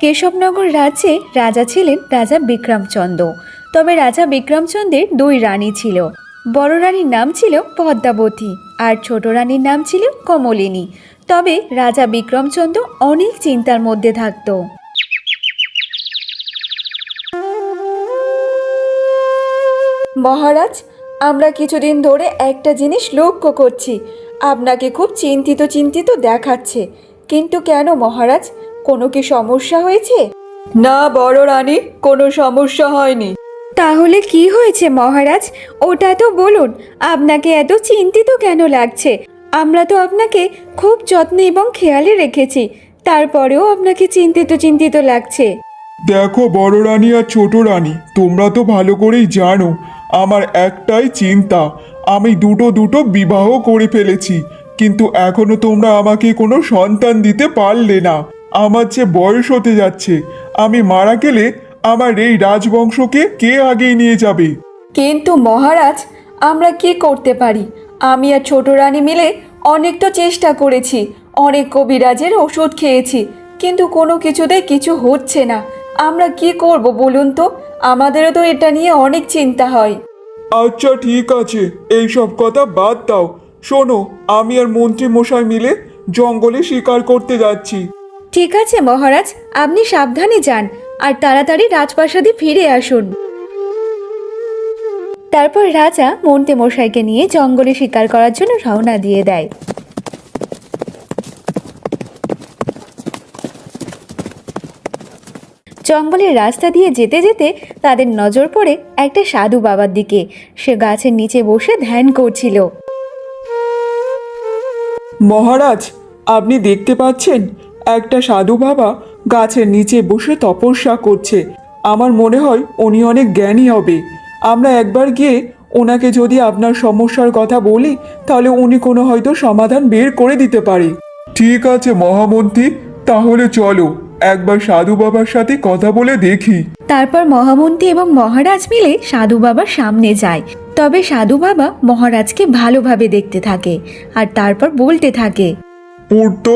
কেশবনগর রাজ্যে রাজা ছিলেন রাজা বিক্রমচন্দ্র তবে রাজা বিক্রমচন্দ্রের দুই রানী ছিল। বড় রানীর নাম ছিল পদ্মাবতী আর ছোট রানীর নাম ছিল কমলিনী। তবে রাজা বিক্রমচন্দ্র অনেক চিন্তার মধ্যে থাকতো। মহারাজ, আমরা কিছুদিন ধরে একটা জিনিস লক্ষ্য করছি। আপনাকে খুব চিন্তিত চিন্তিত দেখাচ্ছে। কিন্তু কেন মহারাজ? কোনো কি সমস্যা হয়েছে? না বড় রানী কোনো সমস্যা হয়নি। তাহলে কি হয়েছে মহারাজ? ওটা তো বলুন আপনাকে এত চিন্তিত কেন লাগছে? আমরা তো আপনাকে খুব যত্ন এবং খেয়ালে রেখেছি তারপরেও আপনাকে চিন্তিত চিন্তিত লাগছে। দেখো বড় রানী আর ছোট রানী তোমরা তো ভালো করেই জানো আমার একটাই চিন্তা আমি দুটো দুটো বিবাহ করে ফেলেছি কিন্তু এখনও তোমরা আমাকে কোনো সন্তান দিতে পারলে না। আমার যে বয়স হতে যাচ্ছে আমি মারা গেলে আমার এই রাজবংশকে কে আগেই নিয়ে যাবে? কিন্তু মহারাজ আমরা কি করতে পারি? আমি আর ছোট রানী মিলে অনেক তো চেষ্টা করেছি অনেক কবিরাজের ওষুধ খেয়েছি কিন্তু কোনো কিছুতেই কিছু হচ্ছে না। আমরা কি করব বলুন তো? আমাদেরও তো এটা নিয়ে অনেক চিন্তা হয়। আচ্ছা ঠিক আছে। এই সব কথা বাদ দাও। শোনো আমি আর মন্ত্রী মশাই মিলে জঙ্গলে শিকার করতে যাচ্ছি। ঠিক আছে, মহারাজ। আপনি সাবধানে যান আর তাড়াতাড়ি রাজপ্রাসাদে ফিরে আসুন। তারপর রাজা মন্ত্রী মশাইকে নিয়ে জঙ্গলে শিকার করার জন্য রওনা দিয়ে দেয়। জঙ্গলের রাস্তা দিয়ে যেতে যেতে তাদের নজর পড়ে একটা সাধু বাবার দিকে। সে গাছের নিচে বসে ধ্যান করছিল। মহারাজ, আপনি দেখতে পাচ্ছেন একটা সাধু বাবা গাছের নিচে বসে তপস্যা করছে। আমার মনে হয় উনি অনেক জ্ঞানী হবে। আমরা একবার গিয়ে ওনাকে যদি আপনার সমস্যার কথা বলি তাহলে উনি কোনো হয়তো সমাধান বের করে দিতে পারে। ঠিক আছে মহামন্ত্রী তাহলে চলো একবার সাধু বাবার সাথে কথা বলে দেখি। তারপর মহামন্ত্রী এবং মহারাজ মিলে সাধু বাবার সামনে যায়। তবে সাধু বাবা মহারাজকে ভালোভাবে দেখতে থাকে আর তারপর বলতে থাকে পূর্ত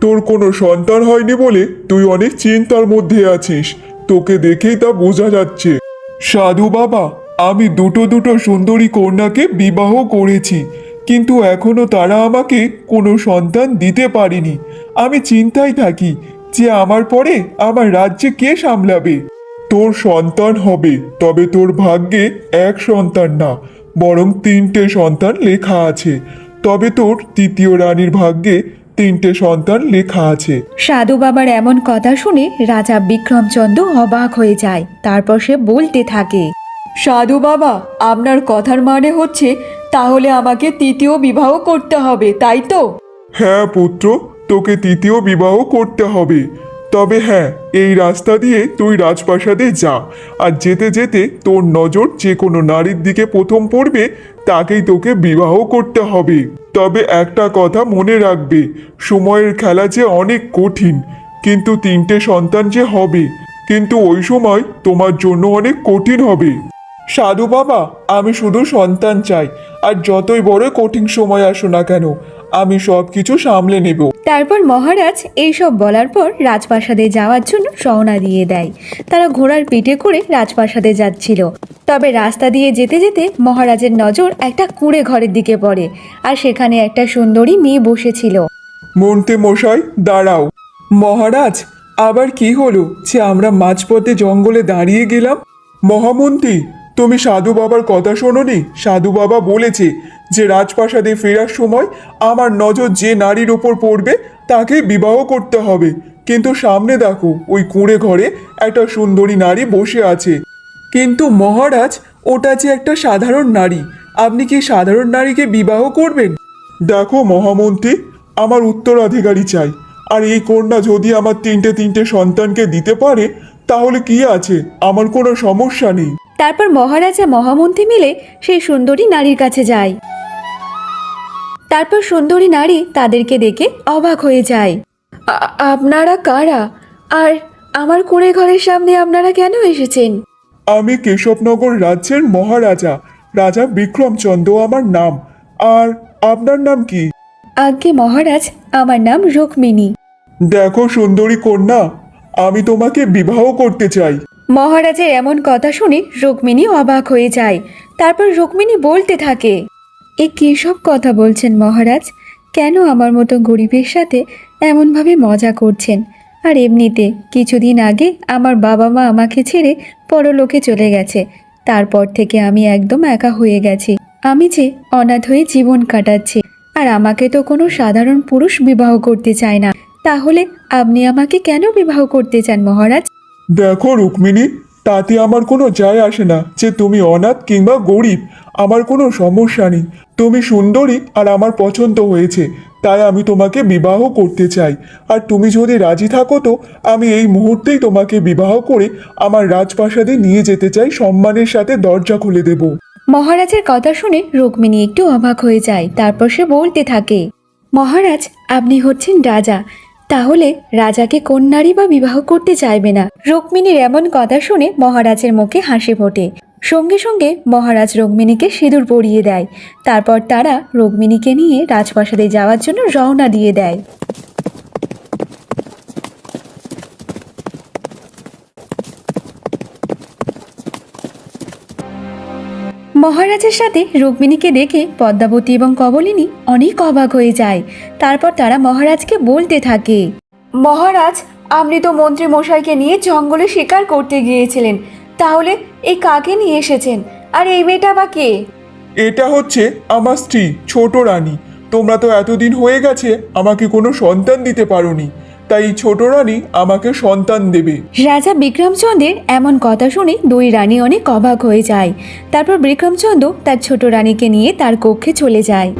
তোর কোনো সন্তান হয়নি বলে তুই অনেক চিন্তার মধ্যে আছিস। তোকে দেখেই তা বোঝা যাচ্ছে। সাধু বাবা, আমি দুটো দুটো সুন্দরী কন্যাকে বিবাহ করেছি, কিন্তু এখনও তারা আমাকে কোনো সন্তান দিতে পারেনি। আমি চিন্তায় থাকি যে আমার পরে আমার রাজ্যে কে সামলাবে। তোর সন্তান হবে, তবে তোর ভাগ্যে এক সন্তান না, বরং তিনটে সন্তান লেখা আছে। তবে তোর তৃতীয় রানীর ভাগ্যে তিনটে সন্তান লেখা আছে। সাধু বাবার এমন কথা শুনে রাজা বিক্রমচন্দ্র অবাক হয়ে যায় তারপর সে বলতে থাকে সাধু বাবা আপনার কথার মানে হচ্ছে তাহলে আমাকে তৃতীয় বিবাহ করতে হবে তাই তো? হ্যাঁ পুত্র তোকে তৃতীয় বিবাহ করতে হবে। তবে হ্যাঁ এই রাস্তা দিয়ে তুই রাজপ্রাসাদে যা আর যেতে যেতে তোর নজর যে কোনো নারীর দিকে প্রথম পড়বে তাকেই তোকে বিবাহ করতে হবে। তবে একটা কথা মনে রাখবে, সময়ের খেলা যে অনেক কঠিন, কিন্তু তিনটে সন্তান যে হবে, কিন্তু ওই সময় তোমার জন্য অনেক কঠিন হবে। সাধু বাবা, আমি শুধু সন্তান চাই, আর যতই বড় কঠিন সময় আসো না কেন, আমি সব কিছু সামলে নেব। তারপর মহারাজ এইসব বলার পর রাজপ্রাসাদে যাওয়ার জন্য রওনা দিয়ে দেয়। তারা ঘোড়ার পিঠে করে রাজপ্রাসাদে যাচ্ছিল। তবে রাস্তা দিয়ে যেতে যেতে মহারাজের নজর একটা কুঁড়ে ঘরের দিকে পড়ে আর সেখানে একটা সুন্দরী মেয়ে বসেছিল। মন্ত্রী মশাই, দাঁড়াও। মহারাজ, আবার কি হলো যে আমরা মাঝপথে জঙ্গলে দাঁড়িয়ে গেলাম? মহামন্ত্রী, তুমি সাধু বাবার কথা শোনোনি? সাধু বাবা বলেছে যে রাজপ্রাসাদে ফেরার সময় আমার নজর যে নারীর ওপর পড়বে, তাকে বিবাহ করতে হবে। কিন্তু সামনে দেখো, ওই কুঁড়ে ঘরে একটা সুন্দরী নারী বসে আছে। কিন্তু মহারাজ, ওটা যে একটা সাধারণ নারী। আপনি কি সাধারণ নারীকে বিবাহ করবেন? দেখো মহামন্ত্রী, আমার উত্তরাধিকারী চাই। আর এই কন্যা যদি আমার তিনটে তিনটে সন্তানকে দিতে পারে, তাহলে কি আছে? আমার কোনো সমস্যা নেই। তারপর মহারাজা মহামন্ত্রী মিলে সেই সুন্দরী নারীর কাছে যায়। তারপর সুন্দরী নারী তাদেরকে দেখে অবাক হয়ে যায়। আপনারা কারা? আর আমার কুঁড়ে ঘরের সামনে আপনারা কেন এসেছেন? আমি কেশবনগর রাজ্যের মহারাজা রাজা বিক্রমচন্দ্র আমার নাম। আর আপনার নাম কি? আজ্ঞে মহারাজ আমার নাম রুক্মিণী। দেখো সুন্দরী কন্যা আমি তোমাকে বিবাহ করতে চাই। মহারাজের এমন কথা শুনে রুক্মিণী অবাক হয়ে যায়। তারপর রুক্মিণী বলতে থাকে এ কী সব কথা বলছেন মহারাজ? কেন আমার মতো গরিবের সাথে এমনভাবে মজা করছেন? আর এমনিতে কিছুদিন আগে আমার বাবা মা আমাকে ছেড়ে পরলোকে চলে গেছে। তারপর থেকে আমি একদম একা হয়ে গেছি। আমি যে অনাথ হয়ে জীবন কাটাচ্ছি। আর আমাকে তো কোনো সাধারণ পুরুষ বিবাহ করতে চায় না। তাহলে আপনি আমাকে কেন বিবাহ করতে চান মহারাজ? দেখো রুক্মিণী, তাতে আমার কোনো যায় আসে না যে তুমি অনাথ কিংবা গরিব। আমার কোনো সমস্যা নেই। তুমি সুন্দরী আর আমার পছন্দ হয়েছে, তাই আমি তোমাকে বিবাহ করতে চাই। আর তুমি যদি রাজি থাকো তো, আমি এই মুহূর্তেই তোমাকে বিবাহ করে আমার রাজপ্রাসাদে নিয়ে যেতে চাই, সম্মানের সাথে দরজা খুলে দেব। মহারাজের কথা শুনে রুক্মিণী একটু অবাক হয়ে যায়, তারপর সে বলতে থাকে, মহারাজ, আপনি হচ্ছেন রাজা, তাহলে রাজাকে কোন নারী বা বিবাহ করতে চাইবে না? রুক্মিণীর এমন কথা শুনে মহারাজের মুখে হাসি ফোটে। সঙ্গে সঙ্গে মহারাজ রুক্মিণীকে সিঁদুর পরিয়ে দেয়। তারপর তারা রুক্মিণীকে নিয়ে রাজপ্রাসাদে যাওয়ার জন্য রওনা দিয়ে দেয়। মহারাজের সাথে রুক্মিণীকে দেখে পদ্মাবতী এবং কবলিনী অনেক অবাক হয়ে যায়। তারপর তারা মহারাজকে বলতে থাকে, মহারাজ, আপনি তো মন্ত্রী মশাইকে নিয়ে জঙ্গলে শিকার করতে গিয়েছিলেন। তাহলে এই কাকে নিয়ে এসেছেন? আর এই মেয়েটা বা কে? এটা হচ্ছে আমার স্ত্রী ছোট রানী। তোমরা তো এতদিন হয়ে গেছে আমাকে কোনো সন্তান দিতে পারোনি। তাই ছোট রানী আমাকে সন্তান দেবে। রাজা বিক্রমচন্দ্রের এমন কথা শুনে দুই রানী অনেক অবাক হয়ে যায়। তারপর বিক্রমচন্দ্র তার ছোট রানীকে নিয়ে তার কক্ষে চলে যায়।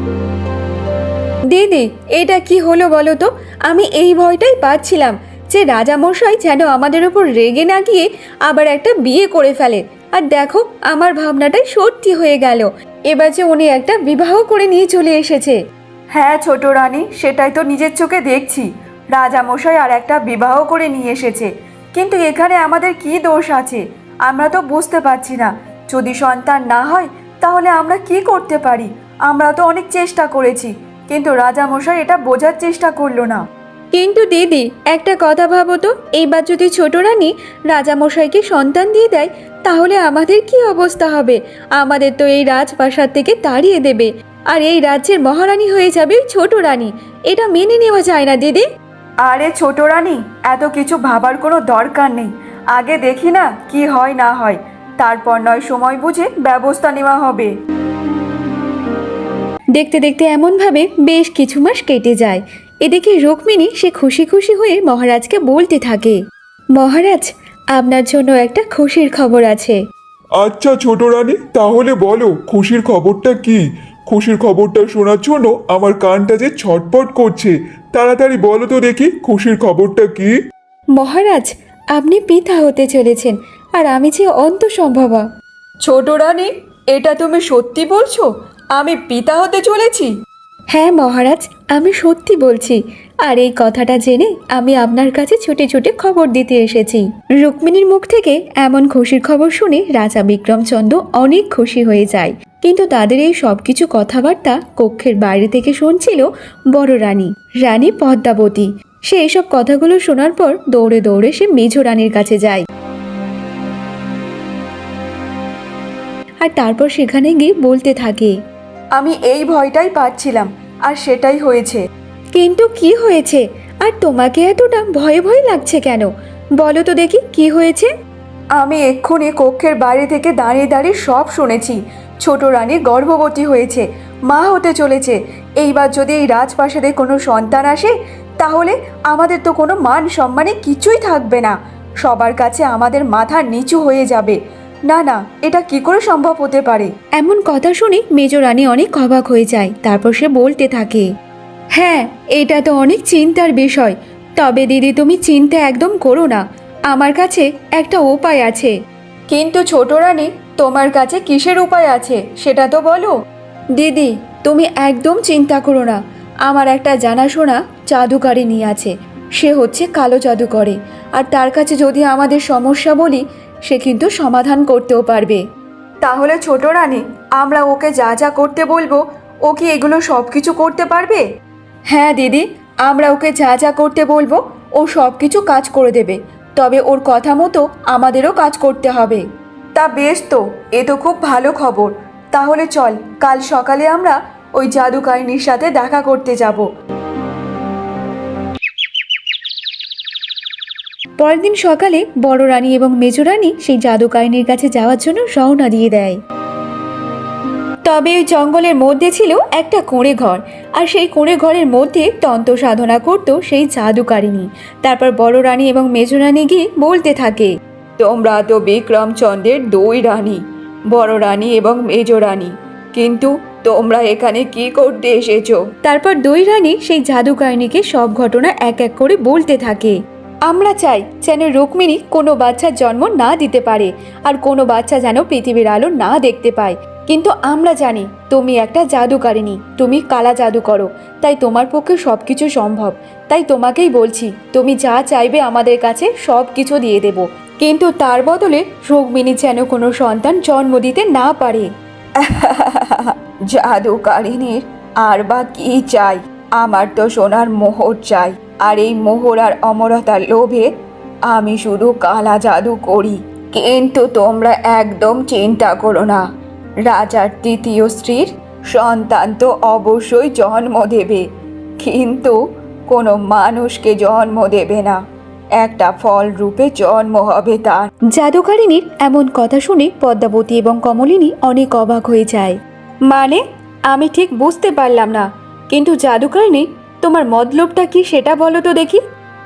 দিদি এটা কি হলো বলো তো? আমি এই ভয়টাই পাচ্ছিলাম। যে রাজামশাই যেন আমাদের ওপর রেগে না গিয়ে আবার একটা বিয়ে করে ফেলে। আর দেখো, আমার ভাবনাটাই সত্যি হয়ে গেল। এবার যে উনি একটা বিবাহ করে নিয়ে চলে এসেছে। হ্যাঁ ছোট রানী, সেটাই তো নিজের চোখে দেখছি। রাজামশাই আর একটা বিবাহ করে নিয়ে এসেছে। কিন্তু এখানে আমাদের কি দোষ আছে? আমরা তো বুঝতে পারছি না। যদি সন্তান না হয়, তাহলে আমরা কি করতে পারি? আমরা তো অনেক চেষ্টা করেছি। কিন্তু রাজামশাই এটা বোঝার চেষ্টা করল না। কিন্তু দিদি একটা কথা ভাবো তো। এইবার যদি ছোট রানী রাজামশাইকে সন্তান দিয়ে দেয় তাহলে আমাদের কি অবস্থা হবে? আমাদের তো এই রাজপ্রাসাদ থেকে তাড়িয়ে দেবে। আর এই রাজ্যের মহারানী হয়ে যাবে ছোট রানী। এটা মেনে নেওয়া যায় না দিদি। আরে ছোট রানী এত কিছু ভাবার কোনো দরকার নেই। আগে দেখি না কি হয় না হয়। তারপর নয় সময় বুঝে ব্যবস্থা নেওয়া হবে। দেখতে দেখতে এমনভাবে বেশ কিছু মাস কেটে যায়। এদিকে রুক্মিণী সে খুশি খুশি হয়ে মহারাজকে বলতে থাকে মহারাজ আপনার জন্য একটা খুশির খবর আছে। আচ্ছা ছোট রানী তাহলে বলো খুশির খবরটা কি? খুশির খবরটা শোনার জন্য আমার কানটা যে ছটপট করছে। তাড়াতাড়ি বলো তো দেখি খুশির খবরটা কি? মহারাজ আপনি পিতা হতে চলেছেন আর আমি যে অন্তসম্ভবা ছোট রানী এটা তুমি সত্যি বলছো? আমি পিতা হতে চলেছি? হ্যাঁ মহারাজ আমি সত্যি বলছি, আর এই কথাটা জেনে আমি আপনার কাছে ছুটে ছুটে খবর দিতে এসেছি। রুক্মিণীর মুখ থেকে এমন খুশির খবর শুনে রাজা বিক্রমচন্দ্র অনেক খুশি হয়ে যায়। কিন্তু তাদের এই সব কিছু কথাবার্তা কক্ষের বাইরে থেকে শুনছিল বড় রানী রানী পদ্মাবতী। সে এসব কথাগুলো শোনার পর দৌড়ে দৌড়ে সে মেঝ রানীর কাছে যায়। আর তারপর সেখানে গিয়ে বলতে থাকে, আমি এই ভয়টাই পাচ্ছিলাম আর সেটাই হয়েছে। কিন্তু কি হয়েছে? আর তোমাকে এতটা ভয়ে ভয় লাগছে কেন? বলো তো দেখি কি হয়েছে। আমি এক্ষুনি কক্ষের বাইরে থেকে দাঁড়িয়ে দাঁড়িয়ে সব শুনেছি। ছোট রানী গর্ভবতী হয়েছে মা হতে চলেছে। এইবার যদি এই রাজপ্রাসাদে কোনো সন্তান আসে তাহলে আমাদের তো কোনো মান সম্মানে কিছুই থাকবে না। সবার কাছে আমাদের মাথা নিচু হয়ে যাবে। না না এটা কি করে সম্ভব হতে পারে? এমন কথা শুনে মেজ রানী অনেক অবাক হয়ে যায় তারপর সে বলতে থাকে হ্যাঁ এটা তো অনেক চিন্তার বিষয় তবে দিদি তুমি চিন্তা একদম করো না আমার কাছে একটা উপায় আছে। কিন্তু ছোট রানী তোমার কাছে কিসের উপায় আছে সেটা তো বলো। দিদি তুমি একদম চিন্তা করো না আমার একটা জানাশোনা জাদুকারিনী আছে সে হচ্ছে কালো জাদু করে আর তার কাছে যদি আমাদের সমস্যা বলি সে কিন্তু সমাধান করতেও পারবে। তাহলে ছোট রানী আমরা ওকে যা যা করতে বলব ও কি এগুলো সব কিছু করতে পারবে? হ্যাঁ দিদি আমরা ওকে যা যা করতে বলব ও সব কিছু কাজ করে দেবে। তবে ওর কথা মতো আমাদেরও কাজ করতে হবে। তা বেশ তো এ তো খুব ভালো খবর। তাহলে চল কাল সকালে আমরা ওই জাদুকারিনীর সাথে দেখা করতে যাব। পরের দিন সকালে বড় রানী এবং মেজো রানী সেই জাদুকারিনীর কাছে যাওয়ার জন্য রওনা দিয়ে দেয়। তবে ওই জঙ্গলের মধ্যে ছিল একটা কোণে ঘর, আর সেই কোণে ঘরের মধ্যে তন্ত্র সাধনা করত সেই জাদুকারিনী তারপর বড় রানী এবং মেজো রানী গিয়ে বলতে থাকে, তোমরা তো বিক্রমচন্দ্রের দুই রানী, বড় রানী এবং মেজো রানী, কিন্তু তোমরা এখানে কি করতে এসেছ? তারপর দুই রানী সেই জাদুকারিনীকে সব ঘটনা এক এক করে বলতে থাকে। আমরা চাই যেন রুক্মিণী কোনো বাচ্চার জন্ম না দিতে পারে আর কোনো বাচ্চা যেন পৃথিবীর আলো না দেখতে পায়। কিন্তু আমরা জানি তুমি একটা জাদুকারিনী তুমি কালা জাদু করো, তাই তোমার পক্ষে সব কিছু সম্ভব। তাই তোমাকেই বলছি, তুমি যা চাইবে আমাদের কাছে সব কিছু দিয়ে দেব। কিন্তু তার বদলে রুক্মিণী যেন কোনো সন্তান জন্ম দিতে না পারে। জাদুকারিনীর আর বা কি চাই? আমার তো সোনার মোহর চাই। আর এই মোহর আর অমরতার লোভে আমি শুধু কালা জাদু করি। কিন্তু তোমরা একদম চিন্তা করো না। রাজার তৃতীয় স্ত্রীর সন্তান তো অবশ্যই জন্ম দেবে। কিন্তু কোনো মানুষকে জন্ম দেবে না। একটা ফল রূপে জন্ম হবে তার। জাদুকারিনীর এমন কথা শুনে পদ্মাবতী এবং কমলিনী অনেক অবাক হয়ে যায়। মানে? আমি ঠিক বুঝতে পারলাম না। কিন্তু জাদুকারিনী তোমার মতলবটা কি সেটা বলো তো দেখি।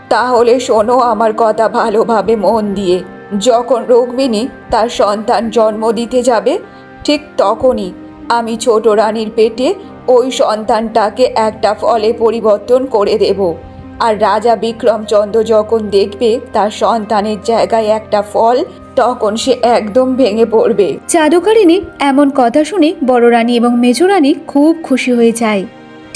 তাহলে শোনো আমার কথা ভালোভাবে মন দিয়ে। যখন রোগমিনী তার সন্তান জন্ম দিতে যাবে ঠিক তখনই আমি ছোট রানীর পেটে ওই সন্তানটাকে একটা ফলে পরিবর্তন করে দেব। আর রাজা বিক্রমচন্দ্র যখন দেখবে তার সন্তানের জায়গায় একটা ফল তখন সে একদম ভেঙে পড়বে। জাদুকারিনী এমন কথা শুনে বড় রানী এবং মেজো রানী খুব খুশি হয়ে যায়।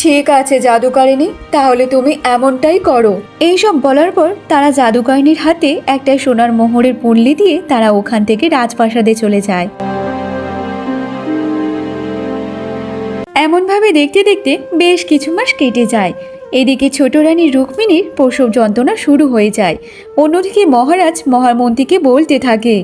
ঠিক আছে জাদুকারিনী তাহলে তুমি এমনটাই করো। এইসব বলার পর তারা জাদুকারিনীর হাতে একটা সোনার মোহরের পুল্লি দিয়ে তারা ওখান থেকে রাজপ্রাসাদে চলে যায়। এমনভাবে দেখতে দেখতে বেশ কিছু মাস কেটে যায়। এদিকে ছোট রানী রুক্মিণীর প্রসব যন্ত্রণা শুরু হয়ে যায়। অন্যদিকে মহারাজ মহামন্ত্রীকে বলতে থাকে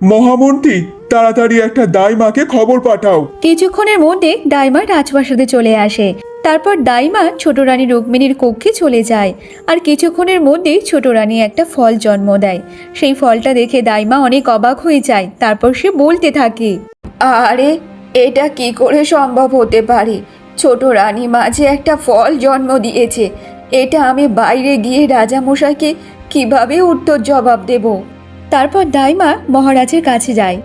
মহামন্ত্রী তাড়াতাড়ি একটা দাইমাকে খবর পাঠাও। কিছুক্ষণের মধ্যে দাইমা রাজপ্রাসাদে চলে আসে। তারপর দাইমা ছোট রানী রুক্মিণীর কক্ষে চলে যায়। আর কিছুক্ষণের মধ্যেই ছোট রানী একটা ফল জন্ম দেয়। সেই ফলটা দেখে দাইমা অনেক অবাক হয়ে যায়। তারপর সে বলতে থাকে আরে এটা কি করে সম্ভব হতে পারে? ছোট রানী মাঝে একটা ফল জন্ম দিয়েছে। এটা আমি বাইরে গিয়ে রাজামশাইকে কীভাবে উত্তর জবাব দেব? তারপর দাইমা মহারাজের কাছে যায়।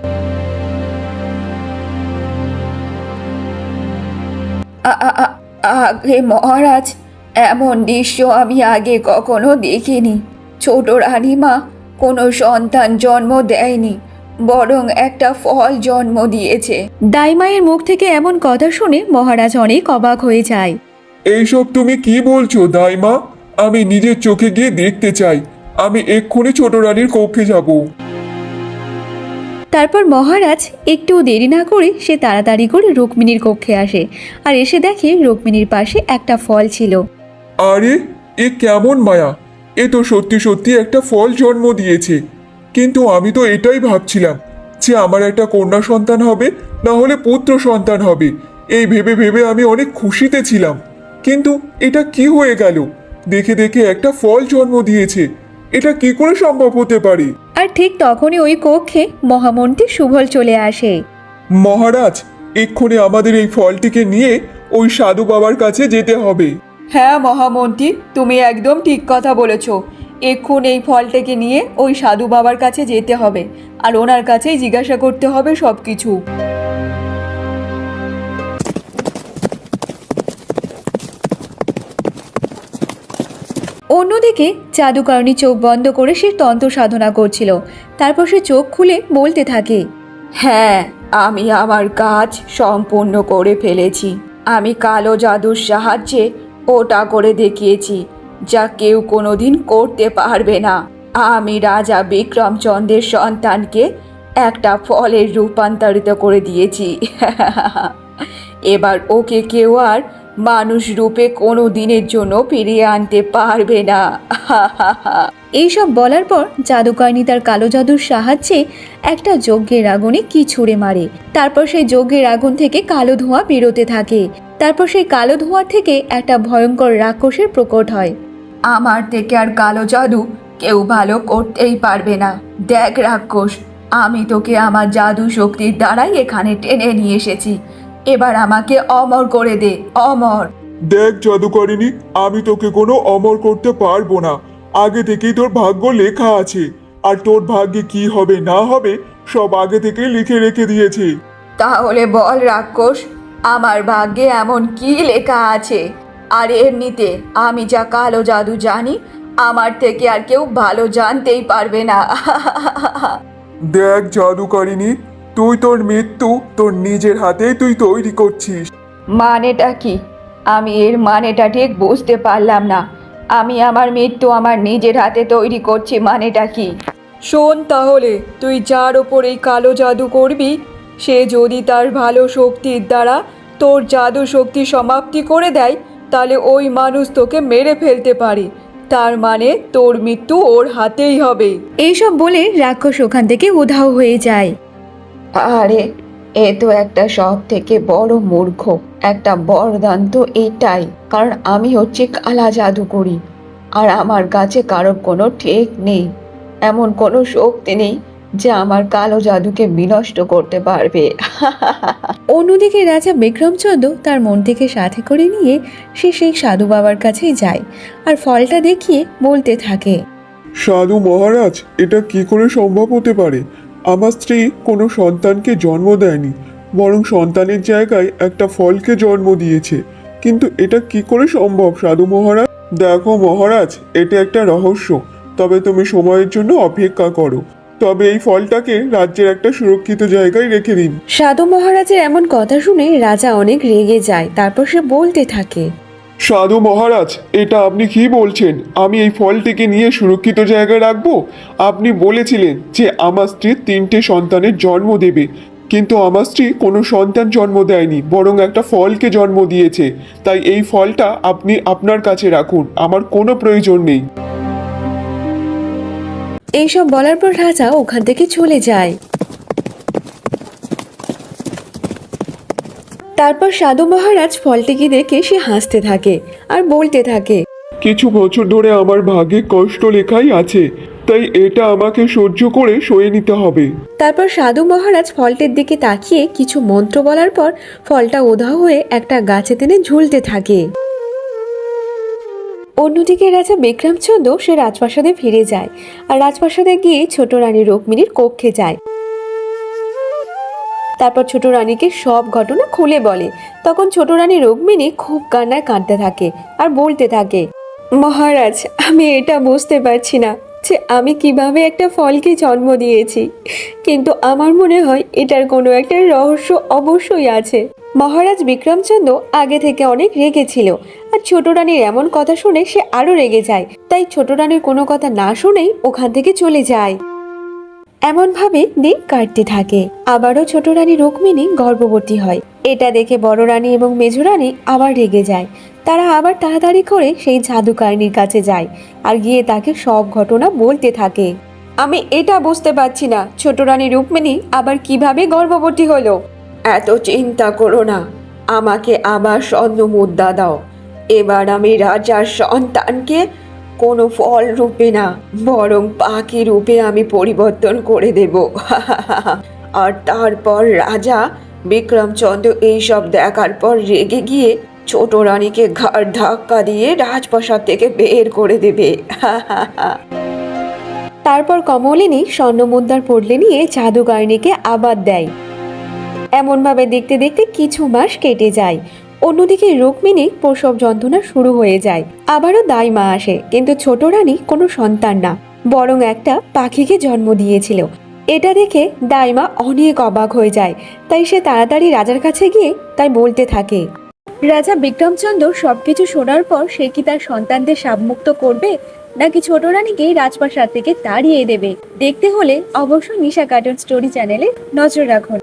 আ- আ- আ- আগে মহারাজ এমন দৃশ্য আমি আগে কখনো দেখিনি। ছোট রানীমা কোনো সন্তান জন্ম দেয়নি বরং একটা ফল জন্ম দিয়েছে। দাইমায়ের মুখ থেকে এমন কথা শুনে মহারাজ অনেক অবাক হয়ে যায়। এইসব তুমি কি বলছো দাইমা? আমি নিজের চোখে গিয়ে দেখতে চাই। আমি এক্ষুনি ছোট রানীর কক্ষে যাব। তারপর মহারাজ একটু দেরি না করে সে তাড়াতাড়ি করে রুক্মিণীর কক্ষে আসে আর এসে দেখে রুক্মিণীর পাশে একটা ফল ছিল। আরে, এ কেমন মায়া! এ তো সত্যি সত্যি একটা ফল জন্ম দিয়েছে। কিন্তু আমি তো এটাই ভাবছিলাম যে আমার একটা কন্যা সন্তান হবে, না হলে পুত্র সন্তান হবে। এই ভেবে ভেবে আমি অনেক খুশিতে ছিলাম। কিন্তু এটা কি হয়ে গেল? দেখে দেখে একটা ফল জন্ম দিয়েছে। এটা কি করে সম্ভব হতে পারে? আর ঠিক তখনই ওই কক্ষে মহামন্ত্রী সুভল চলে আসে। মহারাজ এক্ষুনি আমাদের এই ফলটিকে নিয়ে ওই সাধু বাবার কাছে যেতে হবে। হ্যাঁ মহামন্ত্রী তুমি একদম ঠিক কথা বলেছ। এক্ষুন এই ফলটাকে নিয়ে ওই সাধু বাবার কাছে যেতে হবে। আর ওনার কাছেই জিজ্ঞাসা করতে হবে সব কিছু অন্যদিকে জাদুকারণী চোখ বন্ধ করে সে তন্ত্র সাধনা করছিল। তারপর সে চোখ খুলে বলতে থাকে হ্যাঁ আমি আমার কাজ সম্পূর্ণ করে ফেলেছি। আমি কালো জাদুর সাহায্যে ওটা করে দেখিয়েছি, যা কেউ কোনোদিন করতে পারবে না। আমি রাজা বিক্রমচন্দ্রের সন্তানকে একটা ফলের রূপান্তরিত করে দিয়েছি। এবার ওকে কেউ আর মানুষ রূপে কোনো দিনের জন্য ফিরিয়ে আনতে পারবে না। এইসব বলার পর জাদুকরনি তার কালো জাদুর সাহায্যে একটা যজ্ঞের আগুনে কি ছুঁড়ে মারে। তারপর সেই যজ্ঞের আগুন থেকে কালো ধোঁয়া বেরোতে থাকে। তারপর সেই কালো ধোঁয়া থেকে একটা ভয়ঙ্কর রাক্ষসের প্রকট হয়। আমার থেকে আর কালো জাদু কেউ ভালো করতেই পারবে না। দেখ রাক্ষস, আমি তোকে আমার জাদু শক্তির দ্বারাই এখানে টেনে নিয়ে এসেছি। এবার আমাকে অমর করে দে অমর। দেখ জাদুকরিনী আমি তোকে কোনো অমর করতে পারব না। আগে থেকেই তোর ভাগ্য লেখা আছে। আর তোর ভাগ্যে কি হবে না হবে সব আগে থেকেই লিখে রেখে দিয়েছি। তাহলে বল রাক্ষস আমার ভাগ্যে এমন কি লেখা আছে? আর এমনিতে আমি যা কালো জাদু জানি আমার থেকে আর কেউ ভালো জানতেই পারবে না। দেখ জাদুকরিনী তুই তোর মৃত্যু তোর নিজের হাতেই তুই তৈরি করছিস। মানেটা কি? আমি এর মানেটা ঠিক বুঝতে পারলাম না। আমি আমার মৃত্যু আমার নিজের হাতে তৈরি করছি মানেটা কি? শোন তাহলে তুই যার ওপর এই কালো জাদু করবি সে যদি তার ভালো শক্তির দ্বারা তোর জাদু শক্তি সমাপ্তি করে দেয় তাহলে ওই মানুষ তোকে মেরে ফেলতে পারে। তার মানে তোর মৃত্যু ওর হাতেই হবে। এইসব বলে রাক্ষস ওখান থেকে উধাও হয়ে যায়। আরে এ তো একটা সব থেকে বড় মূর্খ একটা বরদান তো এটাই কারণ আমি হচ্ছে কালা জাদু করি আর আমার কাছে কারোর কোনো ঠেক নেই এমন কোনো শক্তি নেই যে আমার কালো জাদুকে বিনষ্ট করতে পারবে। অন্যদিকে রাজা বিক্রমচন্দ্র তার মন থেকে সাথে করে নিয়ে সে সেই সাধু বাবার কাছেই যায় আর ফলটা দেখিয়ে বলতে থাকে সাধু মহারাজ এটা কি করে সম্ভব হতে পারে? আমার স্ত্রী কোনো সন্তানকে জন্ম দেয়নি, বরং সন্তানের জায়গায় একটা ফলকে জন্ম দিয়েছে। কিন্তু এটা কি করে সম্ভব, সাধু মহারাজ? দেখো মহারাজ, এটা একটা রহস্য। তবে তুমি সময়ের জন্য অপেক্ষা করো। তবে এই ফলটাকে রাজ্যের একটা সুরক্ষিত জায়গায় রেখে দিন। সাধু মহারাজের এমন কথা শুনে রাজা অনেক রেগে যায়, তারপর সে বলতে থাকে সাধু মহারাজ, এটা আপনি কি বলছেন? আমি এই ফলটিকে নিয়ে সুরক্ষিত জায়গায় রাখব? আপনি বলেছিলেন যে আমার স্ত্রী তিনটে সন্তানের জন্ম দেবে। কিন্তু আমার স্ত্রী কোনো সন্তান জন্ম দেয়নি, বরং একটা ফলকে জন্ম দিয়েছে। তাই এই ফলটা আপনি আপনার কাছে রাখুন, আমার কোনো প্রয়োজন নেই। এইসব বলার পর রাজা ওখান থেকে চলে যায়। তারপর সাধু মহারাজ ফলটিকে দেখে সে হাসতে থাকে আর বলতে থাকে কিছু বছর ধরে আমার ভাগ্যে কষ্ট লেখাই আছে তাই এটা আমাকে সহ্য করে সয়ে নিতে হবে। তারপর সাধু মহারাজ ফলটির দিকে তাকিয়ে কিছু মন্ত্র বলার পর ফলটা ওধা হয়ে একটা গাছে টেনে ঝুলতে থাকে। অন্যদিকে রাজা বিক্রমচন্দ্র সে রাজপ্রাসাদে ফিরে যায় আর রাজপ্রাসাদে গিয়ে ছোট রানী রুক্মিণীর কক্ষে যায়। তারপর ছোট রানীকে সব ঘটনা খুলে বলে। তখন ছোট রানী রুক্মিণী খুব কান্নায় কাঁদতে থাকে আর বলতে থাকে, মহারাজ, আমি এটা বুঝতে পারছি না যে আমি কীভাবে একটা ফলকে জন্ম দিয়েছি। কিন্তু আমার মনে হয় এটার কোনো একটা রহস্য অবশ্যই আছে। মহারাজ বিক্রমচন্দ্র আগে থেকে অনেক রেগে ছিল আর ছোট রানীর এমন কথা শুনে সে আরও রেগে যায়। তাই ছোট রানীর কোনো কথা না শুনেই ওখান থেকে চলে যায়। এমনভাবে দিন কাটতে থাকে। আবারও ছোট রানী রুক্মিণী গর্ভবতী হয়। এটা দেখে বড় রানী এবং মেঝো রানী আবার রেগে যায়। তারা আবার তাড়াতাড়ি করে সেই জাদুকারিনীর কাছে যায় আর গিয়ে তাকে সব ঘটনা বলতে থাকে। আমি এটা বুঝতে পারছি না, ছোট রানী রুক্মিণী আবার কীভাবে গর্ভবতী হলো। এত চিন্তা করো না, আমাকে আবার স্বর্ণ মুদ্রা দাও। এবার আমি রাজার সন্তানকে কোনো ফল রূপে না, বরং পাখি রূপে আমি পরিবর্তন করে দেব। আর তারপর রাজা বিক্রমচন্দ্র এইসব দেখার পর রেগে গিয়ে ছোট রানীকে ঘাড় ধাক্কা দিয়ে রাজপ্রাসাদ থেকে বের করে দেবে। তারপর কমলিনী স্বর্ণমুদ্রার পড়লে নিয়ে জাদুকারণীকে আবার দেয়। এমনভাবে দেখতে দেখতে কিছু মাস কেটে যায়। অন্যদিকে রুক্মিণী প্রসব যন্ত্রণা শুরু হয়ে যায়। আবারও দাই মা আসে, কিন্তু ছোট রানী কোনো সন্তান না, বরং একটা পাখিকে জন্ম দিয়েছিল। এটা দেখে দাইমা অনেক অবাক হয়ে যায়, তাই সে তাড়াতাড়ি রাজার কাছে গিয়ে তাই বলতে থাকে। রাজা বিক্রমচন্দ্র সবকিছু শোনার পর সে কি তার সন্তানদের সাবমুক্ত করবে, নাকি ছোট রানীকে রাজপ্রাসাদ থেকে তাড়িয়ে দেবে? দেখতে হলে অবশ্যই নিশা কার্টুন স্টোরি চ্যানেলে নজর রাখুন।